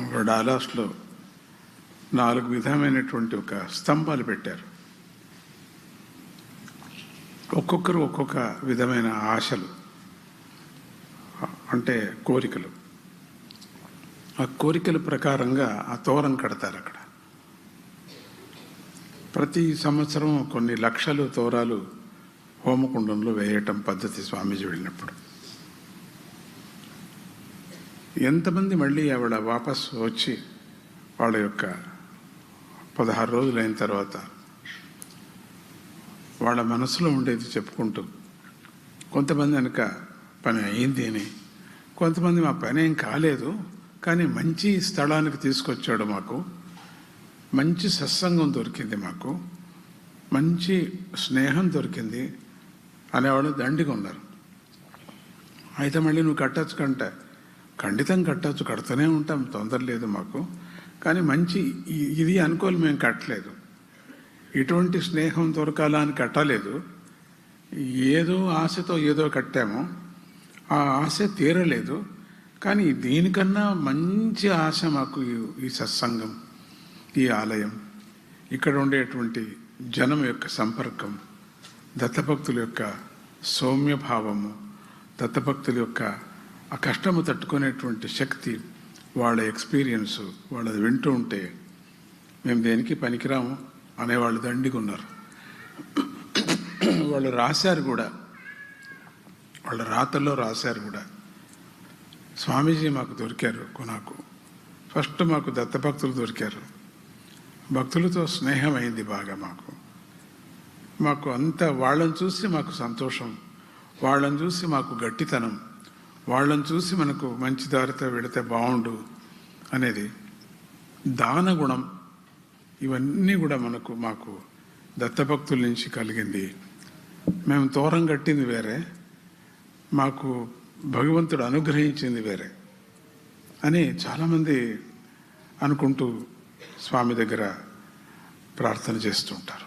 డాలాస్లో నాలుగు విధమైనటువంటి ఒక స్తంభాలు పెట్టారు. ఒక్కొక్కరు ఒక్కొక్క విధమైన ఆశలు అంటే కోరికలు. ఆ కోరికల ప్రకారంగా ఆ తోరం కడతారు అక్కడ. ప్రతి సంవత్సరం కొన్ని లక్షలు తోరాలు హోమకుండంలో వేయటం పద్ధతి స్వామీజీ వెళ్ళినప్పుడు. ఎంతమంది మళ్ళీ ఆవిడ వాపస్ వచ్చి వాళ్ళ యొక్క పదహారు రోజులు అయిన తర్వాత వాళ్ళ మనసులో ఉండేది చెప్పుకుంటూ కొంతమంది వెనక పని అయింది అని కొంతమంది మా పని ఏం కాలేదు కానీ మంచి స్థలానికి తీసుకొచ్చాడు మాకు మంచి సత్సంగం దొరికింది మాకు మంచి స్నేహం దొరికింది అనేవాళ్ళు దండిగా ఉన్నారు. అయితే మళ్ళీ నువ్వు కట్టచ్చు కంటే ఖండితం కట్టచ్చు కడుతూనే ఉంటాం తొందర లేదు మాకు. కానీ మంచి ఇది అనుకోవాలి మేము కట్టలేదు. ఇటువంటి స్నేహం దొరకాలా అని కట్టలేదు. ఏదో ఆశతో ఏదో కట్టాము. ఆ ఆశ తీరలేదు. కానీ దీనికన్నా మంచి ఆశ మాకు ఈ- ఈ సత్సంగం ఈ ఆలయం ఇక్కడ ఉండేటువంటి జనం యొక్క సంపర్కం దత్తభక్తుల యొక్క సౌమ్యభావము దత్తభక్తుల యొక్క ఆ కష్టము తట్టుకునేటువంటి శక్తి వాళ్ళ ఎక్స్పీరియన్స్ వాళ్ళది వింటూ ఉంటే మేము దేనికి పనికిరాము అనేవాళ్ళు దండిగా ఉన్నారు. వాళ్ళు రాశారు కూడా. వాళ్ళ రాతల్లో రాశారు కూడా. స్వామీజీ మాకు దొరికారు కొనాకు. ఫస్ట్ మాకు దత్తభక్తులు దొరికారు. భక్తులతో స్నేహం అయింది బాగా మాకు. మాకు అంత వాళ్ళని చూసి మాకు సంతోషం. వాళ్ళని చూసి మాకు గట్టితనం. వాళ్ళని చూసి మనకు మంచి దారితో వెళితే బాగుండు అనేది దాన గుణం. ఇవన్నీ కూడా మనకు మాకు దత్తభక్తుల నుంచి కలిగింది. మేము తోరం కట్టింది వేరే మాకు భగవంతుడు అనుగ్రహించింది వేరే అని చాలామంది అనుకుంటూ స్వామి దగ్గర ప్రార్థన చేస్తూ ఉంటారు.